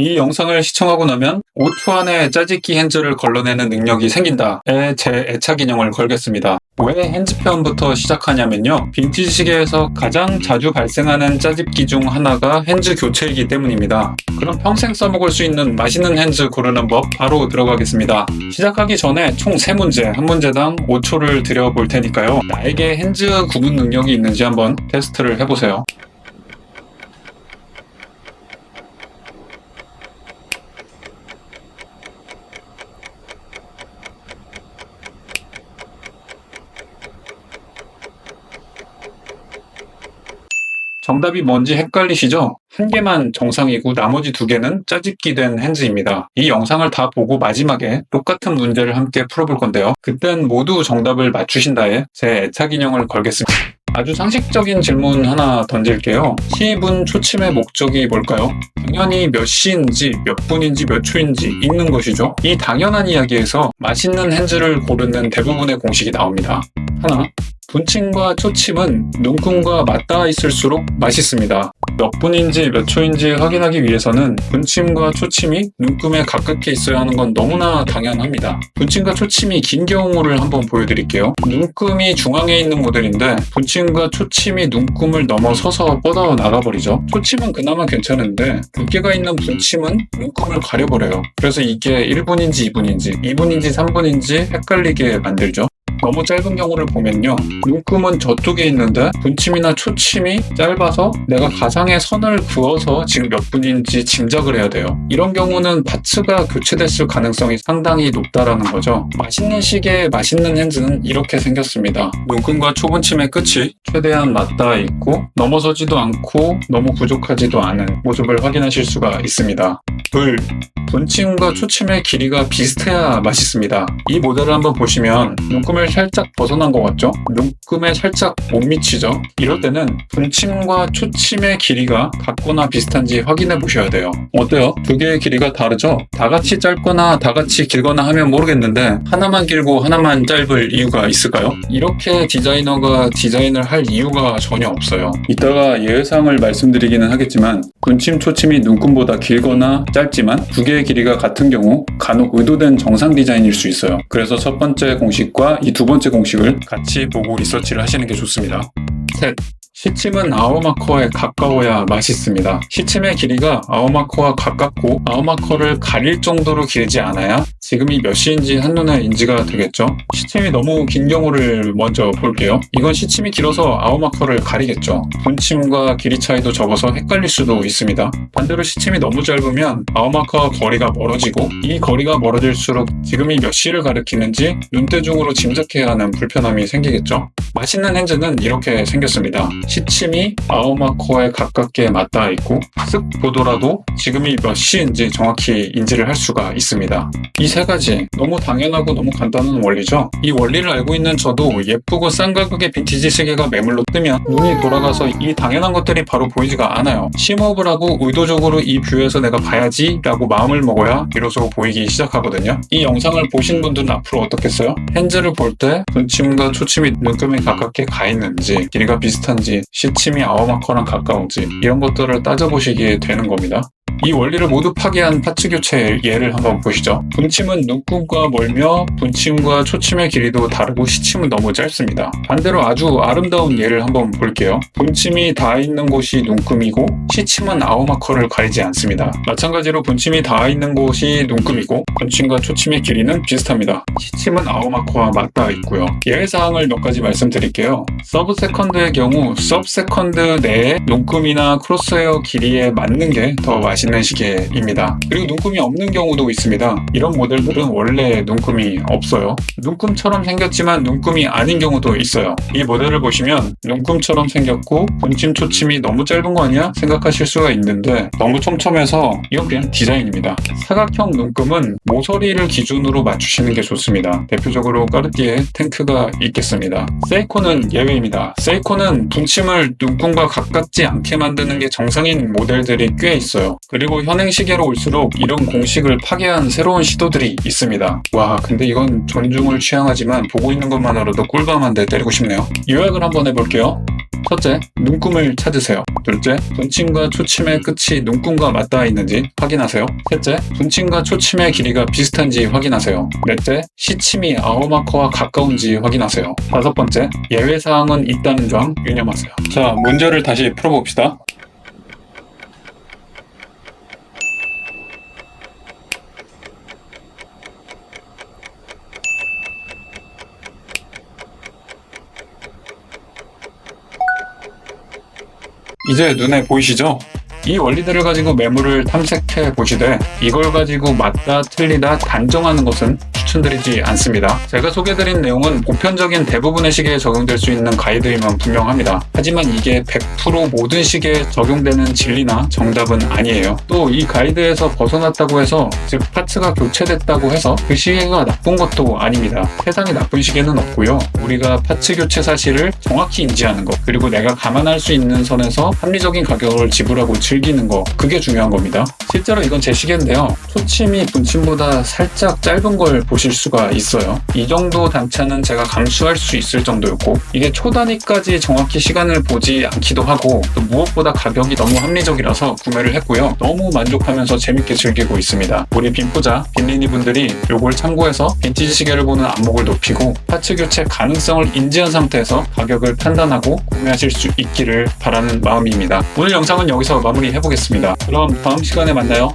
이 영상을 시청하고 나면 5초 안에 짜집기 핸즈를 걸러내는 능력이 생긴다에 제 애착 인형을 걸겠습니다. 왜 핸즈 편부터 시작하냐면요. 빈티지 시계에서 가장 자주 발생하는 짜집기 중 하나가 핸즈 교체이기 때문입니다. 그럼 평생 써먹을 수 있는 맛있는 핸즈 고르는 법 바로 들어가겠습니다. 시작하기 전에 총 3문제, 한 문제당 5초를 드려볼 테니까요. 나에게 핸즈 구분 능력이 있는지 한번 테스트를 해보세요. 정답이 뭔지 헷갈리시죠? 한 개만 정상이고 나머지 두 개는 짜집기 된 핸즈입니다. 이 영상을 다 보고 마지막에 똑같은 문제를 함께 풀어볼 건데요. 그땐 모두 정답을 맞추신다에 제 애착 인형을 걸겠습니다. 아주 상식적인 질문 하나 던질게요. 시분 초침의 목적이 뭘까요? 당연히 몇 시인지, 몇 분인지, 몇 초인지 읽는 것이죠. 이 당연한 이야기에서 맛있는 핸즈를 고르는 대부분의 공식이 나옵니다. 하나, 분침과 초침은 눈금과 맞닿아 있을수록 맛있습니다. 몇 분인지 몇 초인지 확인하기 위해서는 분침과 초침이 눈금에 가깝게 있어야 하는 건 너무나 당연합니다. 분침과 초침이 긴 경우를 한번 보여드릴게요. 눈금이 중앙에 있는 모델인데 분침과 초침이 눈금을 넘어서서 뻗어 나가버리죠. 초침은 그나마 괜찮은데 두께가 있는 분침은 눈금을 가려버려요. 그래서 이게 1분인지 2분인지 2분인지 3분인지 헷갈리게 만들죠. 너무 짧은 경우를 보면요. 눈금은 저쪽에 있는데 분침이나 초침이 짧아서 내가 가상의 선을 그어서 지금 몇 분인지 짐작을 해야 돼요. 이런 경우는 파츠가 교체됐을 가능성이 상당히 높다라는 거죠. 맛있는 시계의 맛있는 핸즈는 이렇게 생겼습니다. 눈금과 초분침의 끝이 최대한 맞닿아 있고 넘어서지도 않고 너무 부족하지도 않은 모습을 확인하실 수가 있습니다. 둘, 분침과 초침의 길이가 비슷해야 맛있습니다. 이 모델을 한번 보시면 눈금을 살짝 벗어난 것 같죠? 눈금에 살짝 못 미치죠? 이럴 때는 분침과 초침의 길이가 같거나 비슷한지 확인해 보셔야 돼요. 어때요? 두 개의 길이가 다르죠? 다 같이 짧거나 다 같이 길거나 하면 모르겠는데 하나만 길고 하나만 짧을 이유가 있을까요? 이렇게 디자이너가 디자인을 할 이유가 전혀 없어요. 이따가 예외사항을 말씀드리기는 하겠지만 분침, 초침이 눈금보다 길거나 짧지만 두 개의 길이가 같은 경우 간혹 의도된 정상 디자인일 수 있어요. 그래서 첫 번째 공식과 이두 번째 공식을 같이 보고 리서치를 하시는 게 좋습니다. 셋. 시침은 아워마커에 가까워야 맛있습니다. 시침의 길이가 아워마커와 가깝고 아워마커를 가릴 정도로 길지 않아야 지금이 몇 시인지 한눈에 인지가 되겠죠. 시침이 너무 긴 경우를 먼저 볼게요. 이건 시침이 길어서 아워마커를 가리겠죠. 분침과 길이 차이도 적어서 헷갈릴 수도 있습니다. 반대로 시침이 너무 짧으면 아워마커와 거리가 멀어지고 이 거리가 멀어질수록 지금이 몇 시를 가리키는지 눈대중으로 짐작해야 하는 불편함이 생기겠죠. 맛있는 핸즈는 이렇게 생겼습니다. 시침이 아우마코에 가깝게 맞닿아 있고 쓱 보더라도 지금이 몇 시인지 정확히 인지를 할 수가 있습니다. 이 세 가지 너무 당연하고 너무 간단한 원리죠. 이 원리를 알고 있는 저도 예쁘고 싼 가격의 빈티지 시계가 매물로 뜨면 눈이 돌아가서 이 당연한 것들이 바로 보이지가 않아요. 심호흡을 하고 의도적으로 이 뷰에서 내가 봐야지 라고 마음을 먹어야 비로소 보이기 시작하거든요. 이 영상을 보신 분들은 앞으로 어떻겠어요? 핸즈를 볼때 분침과 초침이 눈금에 가깝게 가 있는지 길이가 비슷한지 시침이 아워마커랑 가까운지 이런 것들을 따져보시게 되는 겁니다. 이 원리를 모두 파괴한 파츠 교체 예를 한번 보시죠. 분침은 눈금과 멀며 분침과 초침의 길이도 다르고 시침은 너무 짧습니다. 반대로 아주 아름다운 예를 한번 볼게요. 분침이 닿아 있는 곳이 눈금이고 시침은 아우마커를 가리지 않습니다. 마찬가지로 분침이 닿아 있는 곳이 눈금이고 분침과 초침의 길이는 비슷합니다. 시침은 아우마커와 맞닿아 있고요. 예외사항을 몇 가지 말씀드릴게요. 서브 세컨드의 경우 서브 세컨드 내에 눈금이나 크로스헤어 길이에 맞는 게 더 맛있 는 있는 시계입니다. 그리고 눈금이 없는 경우도 있습니다. 이런 모델들은 원래 눈금이 없어요. 눈금처럼 생겼지만 눈금이 아닌 경우도 있어요. 이 모델을 보시면 눈금처럼 생겼고 분침 초침이 너무 짧은 거 아니야? 생각하실 수가 있는데 너무 촘촘해서 이건 그냥 디자인입니다. 사각형 눈금은 모서리를 기준으로 맞추시는 게 좋습니다. 대표적으로 까르띠에 탱크가 있겠습니다. 세이코는 예외입니다. 세이코는 분침을 눈금과 가깝지 않게 만드는 게 정상인 모델들이 꽤 있어요. 그리고 현행 시계로 올수록 이런 공식을 파괴한 새로운 시도들이 있습니다. 와, 근데 이건 존중을 취향하지만 보고 있는 것만으로도 꿀밤한데 때리고 싶네요. 요약을 한번 해볼게요. 첫째, 눈금을 찾으세요. 둘째, 분침과 초침의 끝이 눈금과 맞닿아 있는지 확인하세요. 셋째, 분침과 초침의 길이가 비슷한지 확인하세요. 넷째, 시침이 아워마커와 가까운지 확인하세요. 다섯 번째, 예외사항은 있다는 점 유념하세요. 자, 문제를 다시 풀어봅시다. 이제 눈에 보이시죠? 이 원리들을 가지고 매물을 탐색해 보시되 이걸 가지고 맞다 틀리다 단정하는 것은 추천드리지 않습니다. 제가 소개드린 내용은 보편적인 대부분의 시계에 적용될 수 있는 가이드이면 분명합니다. 하지만 이게 100% 모든 시계에 적용되는 진리나 정답은 아니에요. 또 이 가이드에서 벗어났다고 해서 즉 파츠가 교체됐다고 해서 그 시계가 나쁜 것도 아닙니다. 세상에 나쁜 시계는 없고요. 우리가 파츠 교체 사실을 정확히 인지하는 것 그리고 내가 감안할 수 있는 선에서 합리적인 가격을 지불하고 즐기는 거 그게 중요한 겁니다. 실제로 이건 제 시계인데요. 초침이 분침보다 살짝 짧은 걸 보실 수가 있어요. 이 정도 단차는 제가 감수할 수 있을 정도였고 이게 초 단위까지 정확히 시간을 보지 않기도 하고 또 무엇보다 가격이 너무 합리적이라서 구매를 했고요. 너무 만족하면서 재밌게 즐기고 있습니다. 우리 빈부자, 빈리니 분들이 요걸 참고해서 빈티지 시계를 보는 안목을 높이고 파츠 교체 가능성을 인지한 상태에서 가격을 판단하고 구매하실 수 있기를 바라는 마음입니다. 오늘 영상은 여기서 마무리해보겠습니다. 그럼 다음 시간에 만나요.